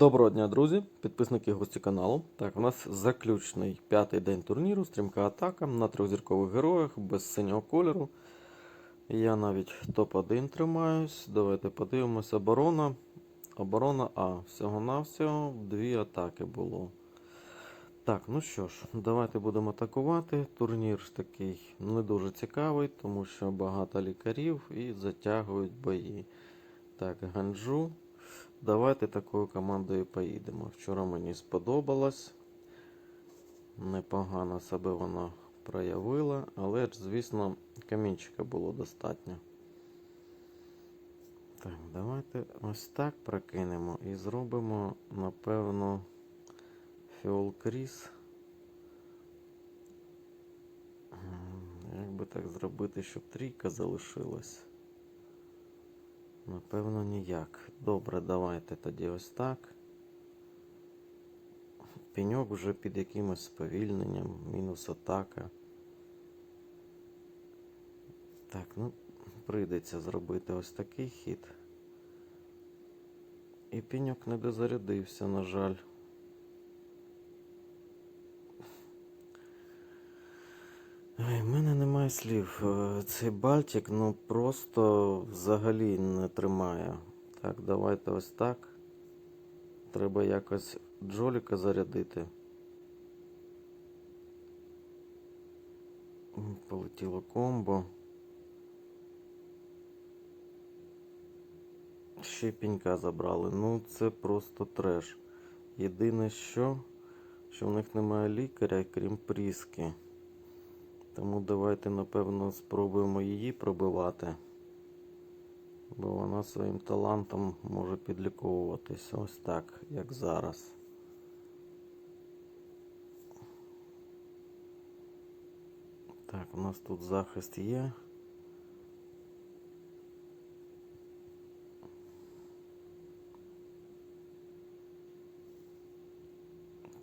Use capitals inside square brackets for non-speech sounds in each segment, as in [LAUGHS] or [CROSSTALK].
Доброго дня, друзі, підписники гості каналу. Так, у нас заключний п'ятий день турніру, стрімка атака на трьохзіркових героях без синього кольору. Я навіть топ-1 тримаюсь. Давайте подивимося. Оборона. Оборона А. Всього-навсього дві атаки було. Так, ну що ж, давайте будемо атакувати. Турнір такий не дуже цікавий, тому що багато лікарів і затягують бої. Так, Ганджу. Давайте такою командою поїдемо. Вчора мені сподобалось. Непогано себе вона проявила, але ж, звісно, камінчика було достатньо. Так, давайте ось так прокинемо і зробимо, напевно, фіолкріс. Як би так зробити, щоб трійка залишилась? Напевно, ніяк. Добре, давайте тоді ось так. Пеньок вже під якимось сповільненням, мінус атака. Так, ну, прийдеться зробити ось такий хід. І пеньок не дозарядився, на жаль. Ой, мене немає Е, Цей Бальтик ну просто взагалі не тримає. Так, давайте ось так. Треба якось Джоліка зарядити. Полетіло комбо. Ще пінька забрали. Ну це просто треш. Єдине що, що в них немає лікаря, крім пріски. Тому давайте, напевно, спробуємо її пробивати. Бо вона своїм талантом може підліковуватись ось так, як зараз. Так, у нас тут захист є.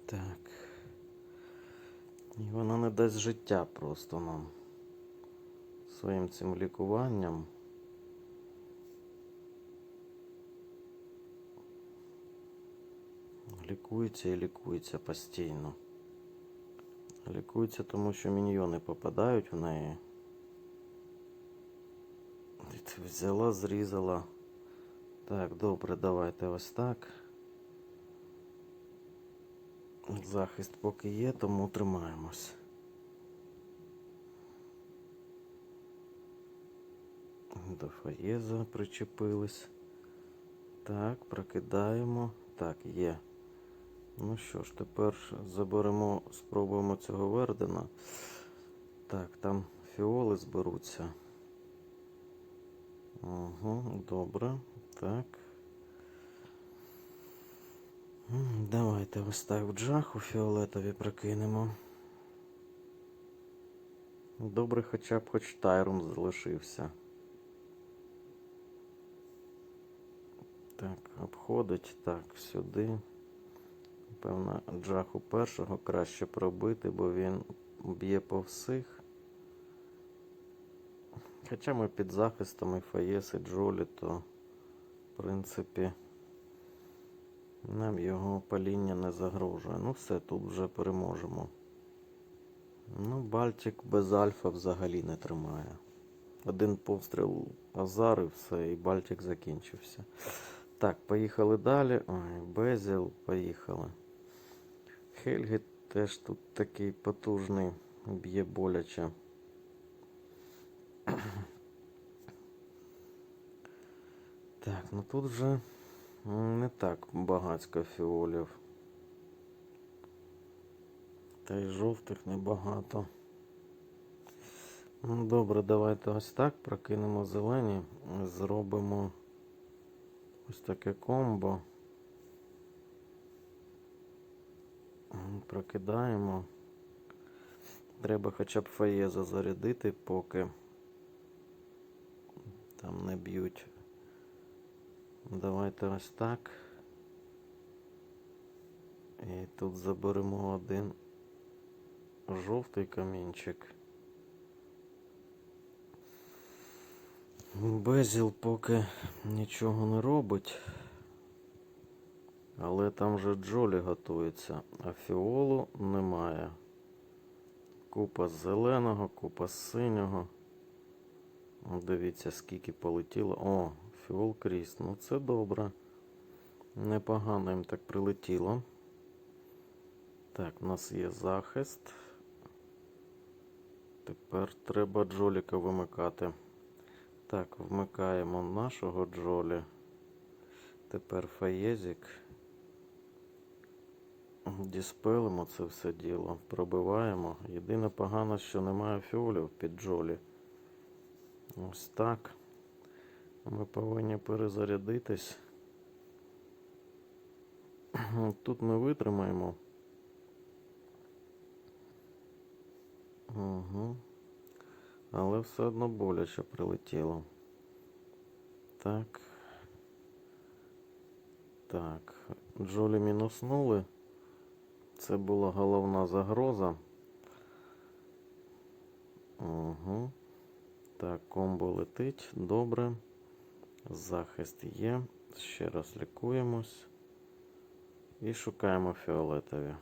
Так. І вона не дасть життя просто нам своїм цим лікуванням. Лікується і лікується постійно. Лікується, тому що міньйони попадають в неї. Взяла, зрізала. Так, добре, давайте ось так. Захист поки є, тому тримаємось. До фаєза причепились. Так, прокидаємо. Так, є. Ну що ж, тепер заберемо, спробуємо цього Вердена. Так, там фіоли зберуться. Угу, добре. Так. Давайте ось так в джаху фіолетові прокинемо. Добре, хоча б хоч Тайрум залишився. Так, обходить. Так, сюди. Певно, джаху першого краще пробити, бо він б'є по всіх. Хоча ми під захистом і Фаєс, і Джолі, то в принципі. Нам його паління не загрожує. Ну все, тут вже переможемо. Ну, Бальтик без альфа взагалі не тримає. Один постріл Азар і все, і Бальтик закінчився. Так, поїхали далі. Ой, Безіл, поїхали. Хельги теж тут такий потужний, б'є боляче. Так, ну тут вже не так багацько фіолів. Та й жовтих небагато. Ну, добре, давайте ось так прокинемо зелені, зробимо ось таке комбо. Прокидаємо. Треба хоча б фаєза зарядити, поки там не б'ють. Давайте ось так. І тут заберемо один жовтий камінчик. Безіл поки нічого не робить. Але там же Джолі готується, а фіолу немає. Купа зеленого, купа синього. Дивіться, скільки полетіло. О, фіол кріс. Ну це добре. Непогано їм так прилетіло. Так, у нас є захист. Тепер треба Джоліка вимикати. Так, вмикаємо нашого Джолі. Тепер фаєзік. Діспелимо це все діло. Пробиваємо. Єдине погано, що немає фіолів під Джолі. Ось так. Ми повинні перезарядитись. Тут ми витримаємо. Угу. Але все одно боляче прилетіло. Так. Так. Джолі мінуснули. Це була головна загроза. Угу. Так, комбо летить. Добре. Захист є. Ще раз лікуємось. І шукаємо фіолетові.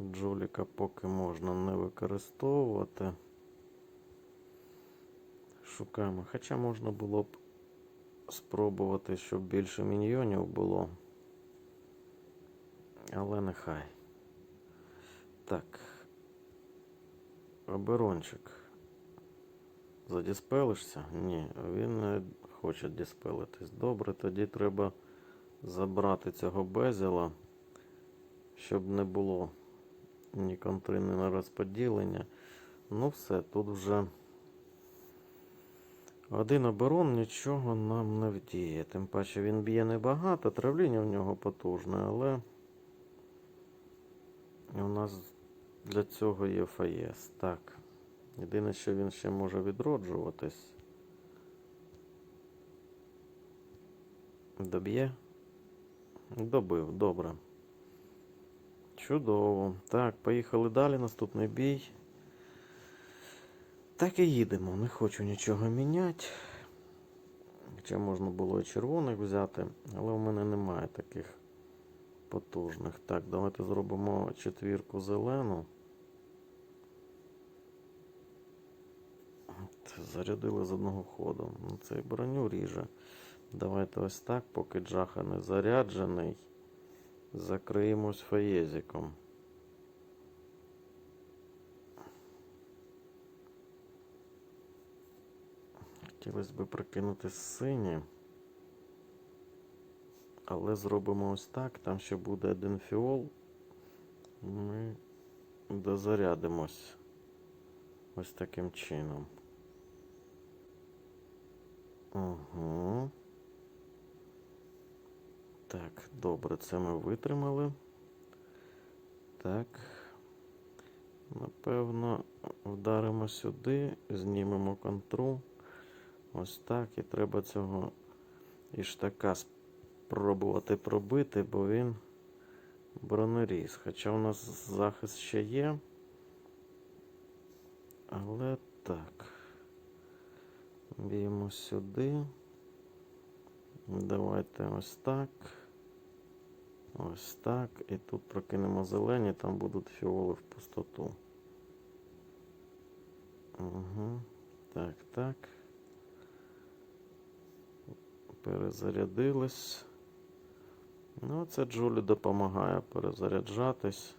Джоліка поки можна не використовувати. Шукаємо. Хоча можна було б спробувати, щоб більше міньйонів було. Але нехай. Так. Оберончик. Задіспелишся? Ні, він не хоче діспелитись. Добре, тоді треба забрати цього безіла, щоб не було ні контри, ні на розподілення. Ну все, тут вже один оборон нічого нам не вдіє. Тим паче він б'є небагато, травління в нього потужне, але у нас для цього є фаєс. Так. Єдине, що він ще може відроджуватись. Доб'є? Добив, добре. Чудово. Так, поїхали далі. Наступний бій. Так і їдемо. Не хочу нічого міняти. Хоча можна було і червоних взяти, але у мене немає таких потужних. Так, давайте зробимо четвірку зелену. Зарядили з одного ходу. Ну, Цей броню ріже. Давайте ось так, поки джаха не заряджений. Закриємось фаєзиком. Хотілося б прикинути сині. Але зробимо ось так. Там ще буде один фіол. Ми дозарядимось ось таким чином. Угу. Так, добре, це ми витримали. Так. Напевно, вдаримо сюди, знімемо контру. Ось так. І треба цього іштака спробувати пробити, бо він бронеріз. Хоча у нас захист ще є. Але так. Б'ємо сюди. Давайте ось так. Ось так. І тут прокинемо зелені, там будуть фіоли в пустоту. Угу. Так, так. Перезарядились. Ну, це Джулі допомагає перезаряджатись.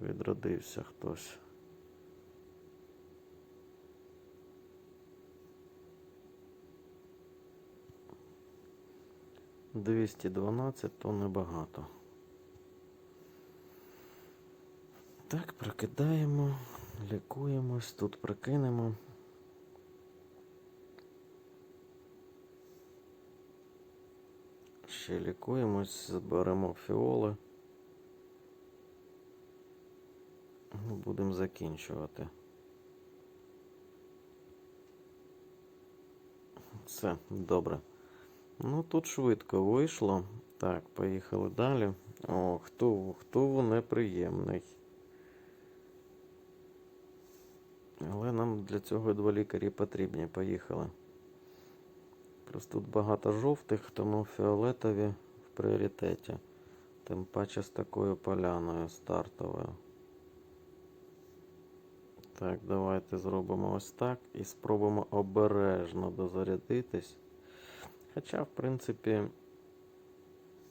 Відродився хтось. Двісті дванадцять то небагато. Так, прокидаємо, лікуємось, тут прокинемо. Ще лікуємось, зберемо фіоли. Ну, Будемо закінчувати. Все, добре. Ну, тут швидко вийшло. Так, поїхали далі. О, хто, хто неприємний. Але нам для цього два лікарі потрібні. Поїхали. Плюс тут багато жовтих, тому фіолетові в пріоритеті. Тим паче з такою поляною стартовою. Так, давайте зробимо ось так і спробуємо обережно дозарядитись. Хоча, в принципі,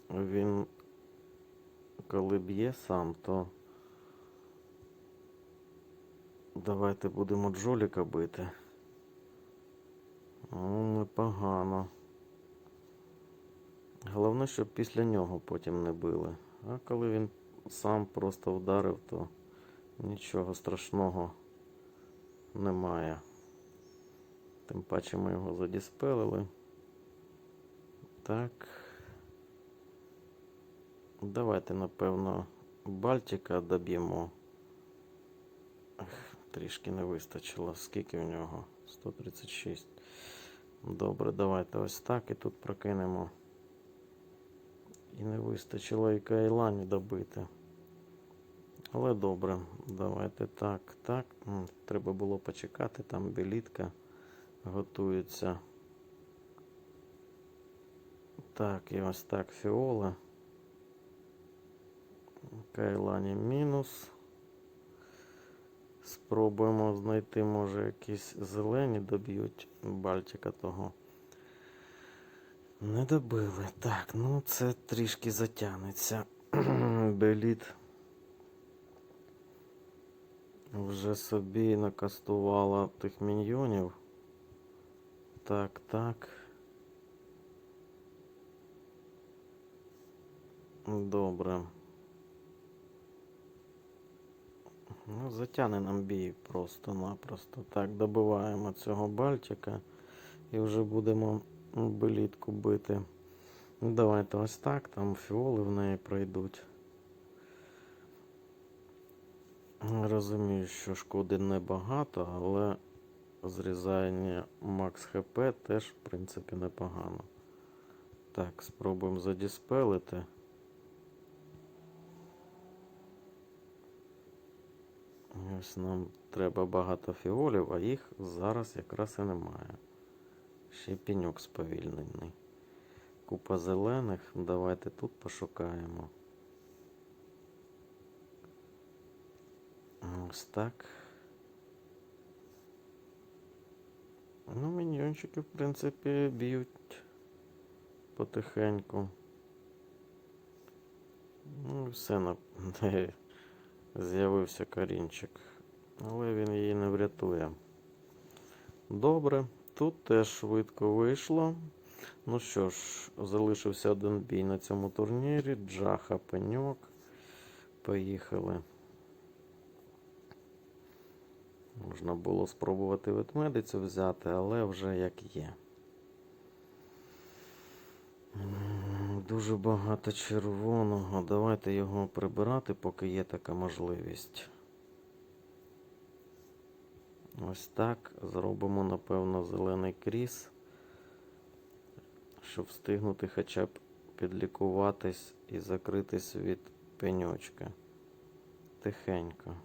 він коли б'є сам, то давайте будемо джоліка бити. Ну, непогано. Головне, щоб після нього потім не били. А коли він сам просто вдарив, то нічого страшного немає. Тим паче ми його задіспелили. Так. Давайте, напевно, Бальтика доб'ємо. Трішки не вистачило. Скільки в нього? 136. Добре, давайте ось так і тут прокинемо. І не вистачило і Кайлані добити. Але добре, давайте так, так. Треба було почекати, там білітка готується. Так, і ось так фіола. Кайлані мінус. Спробуємо знайти, може, якісь зелені доб'ють Бальтика того. Не добили. Так, ну це трішки затягнеться. [CLEARS THROAT] Беліт вже собі накастувала тих міньйонів. Так, так. Добре. Ну, затягне нам бій просто-напросто. Так, добиваємо цього Бальтика і вже будемо белітку бити. Ну, давайте ось так, там фіоли в неї пройдуть. Розумію, що шкоди небагато, але зрізання Макс ХП теж, в принципі, непогано. Так, спробуємо задіспелити. Ось нам треба багато фіолів, а їх зараз якраз і немає. Ще пеньок сповільнений. Купа зелених. Давайте тут пошукаємо. Ось так. Ну, міньйончики, в принципі, б'ють потихеньку. Ну, все на [LAUGHS] з'явився корінчик. Але він її не врятує. Добре, тут теж швидко вийшло. Ну що ж, залишився один бій на цьому турнірі. Джаха пеньок. Поїхали. Можна було спробувати ведмедицю взяти, але вже як є. Дуже багато червоного. Давайте його прибирати, поки є така можливість. Ось так. Зробимо, напевно, зелений кріс, щоб встигнути хоча б підлікуватись і закритись від пеньочка. Тихенько.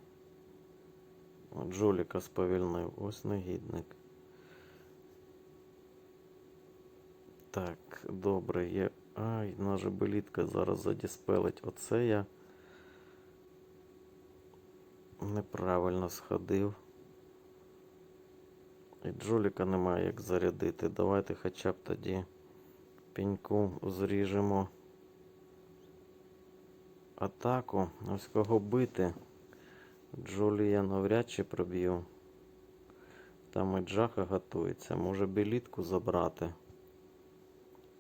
От Джоліка сповільнив. Ось негідник. Так, добре, є. Ай, наша белітка зараз задіспелить. Оце я неправильно сходив. І Джоліка немає як зарядити. Давайте хоча б тоді пеньку зріжемо атаку. Ось кого бити. Джолі я навряд чи проб'ю. Там і Джаха готується. Може білітку забрати.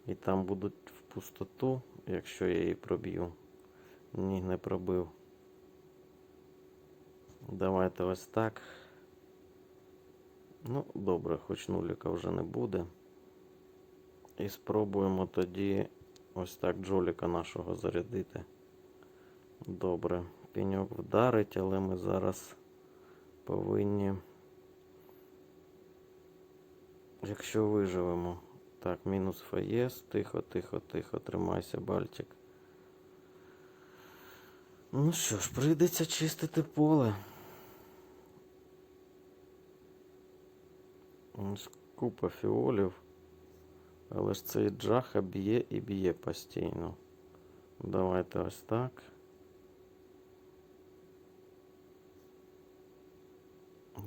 І там будуть пустоту, якщо я її проб'ю. Ні, не пробив. Давайте ось так. Ну, добре, хоч нуліка вже не буде. І спробуємо тоді ось так Джоліка нашого зарядити. Добре. Пеньок вдарить, але ми зараз повинні. Якщо виживемо. Так, мінус фаєс. Тихо, тихо, тихо. Тримайся, Бальтик. Ну що ж, прийдеться чистити поле. Купа фіолів. Але ж цей джаха б'є і б'є постійно. Давайте ось так.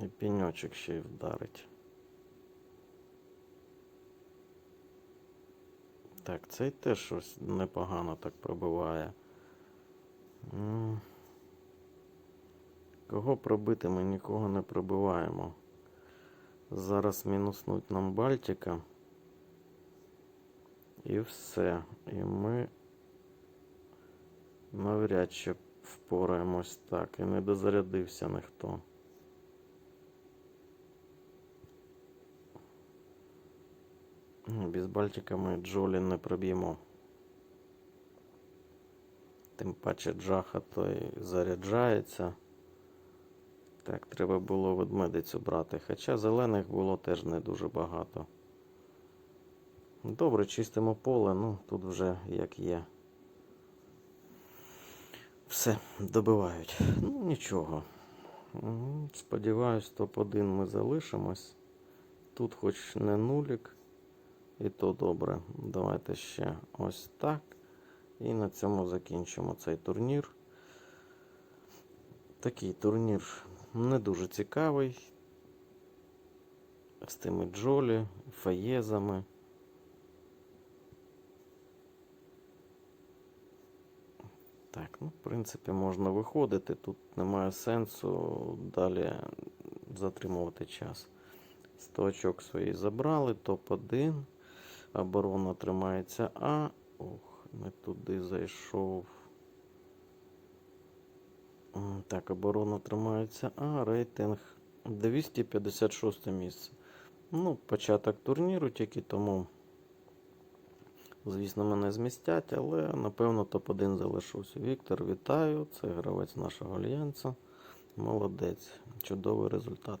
І піньочок ще й вдарить. Так, цей теж щось непогано так пробиває. Кого пробити? Ми нікого не пробиваємо. Зараз мінуснуть нам Бальтика. І все. І ми навряд чи впораємось так. І не дозарядився ніхто. Без Бальтика ми Джолі не проб'ємо. Тим паче Джаха той заряджається. Так, треба було ведмедицю брати. Хоча зелених було теж не дуже багато. Добре, чистимо поле, ну тут вже як є. Все, добивають. Ну нічого. Сподіваюсь, топ-1 ми залишимось. Тут хоч не нулік. І то добре. Давайте ще ось так. І на цьому закінчимо цей турнір. Такий турнір не дуже цікавий. З тими джолі, фаєзами. Так, ну, в принципі, можна виходити. Тут немає сенсу далі затримувати час. 100 очок свої забрали, топ-1. Оборона тримається А. Ох, не туди зайшов. Так, оборона тримається А. Рейтинг 256 місце. Ну, початок турніру тільки тому. Звісно, мене змістять, але напевно топ-1 залишився. Віктор, вітаю. Це гравець нашого альянсу. Молодець. Чудовий результат.